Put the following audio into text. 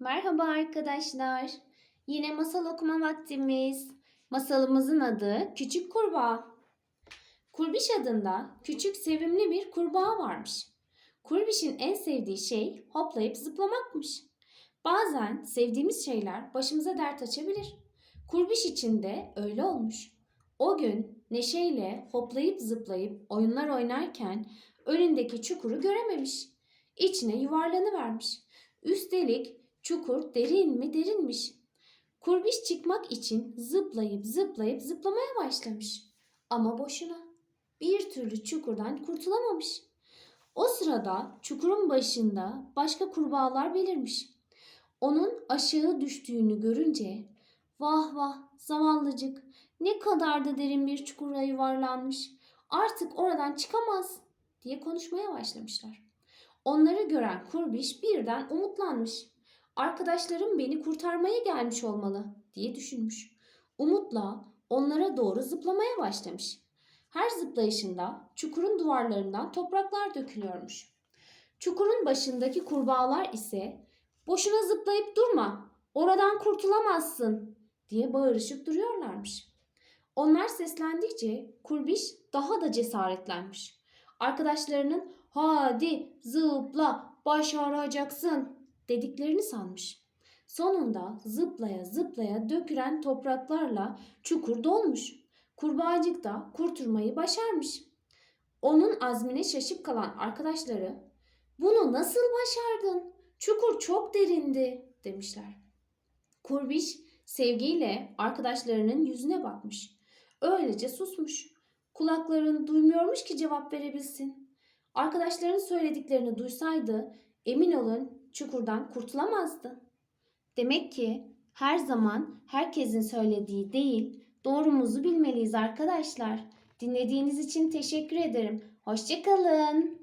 Merhaba arkadaşlar. Yine masal okuma vaktimiz. Masalımızın adı Küçük Kurbağa. Kurbiş adında küçük sevimli bir kurbağa varmış. Kurbiş'in en sevdiği şey hoplayıp zıplamakmış. Bazen sevdiğimiz şeyler başımıza dert açabilir. Kurbiş için de öyle olmuş. O gün neşeyle hoplayıp zıplayıp oyunlar oynarken önündeki çukuru görememiş. İçine yuvarlanıvermiş. Üstelik çukur derin mi derinmiş. Kurbiş çıkmak için zıplayıp zıplayıp zıplamaya başlamış. Ama boşuna. Bir türlü çukurdan kurtulamamış. O sırada çukurun başında başka kurbağalar belirmiş. Onun aşağı düştüğünü görünce vah vah zavallıcık ne kadar da derin bir çukura yuvarlanmış. Artık oradan çıkamaz diye konuşmaya başlamışlar. Onları gören kurbiş birden umutlanmış. Arkadaşlarım beni kurtarmaya gelmiş olmalı diye düşünmüş. Umutla onlara doğru zıplamaya başlamış. Her zıplayışında çukurun duvarlarından topraklar dökülüyormuş. Çukurun başındaki kurbağalar ise boşuna zıplayıp durma, oradan kurtulamazsın diye bağırışıp duruyorlarmış. Onlar seslendikçe kurbiş daha da cesaretlenmiş. Arkadaşlarının hadi zıpla başaracaksın dediklerini sanmış. Sonunda zıplaya zıplaya dökülen topraklarla çukur dolmuş. Kurbağacık da kurtulmayı başarmış. Onun azmine şaşıp kalan arkadaşları bunu nasıl başardın? Çukur çok derindi demişler. Kurbiş sevgiyle arkadaşlarının yüzüne bakmış. Öylece susmuş. Kulakların duymuyormuş ki cevap verebilsin. Arkadaşların söylediklerini duysaydı emin olun çukurdan kurtulamazdı. Demek ki her zaman herkesin söylediği değil, doğrumuzu bilmeliyiz arkadaşlar. Dinlediğiniz için teşekkür ederim. Hoşçakalın.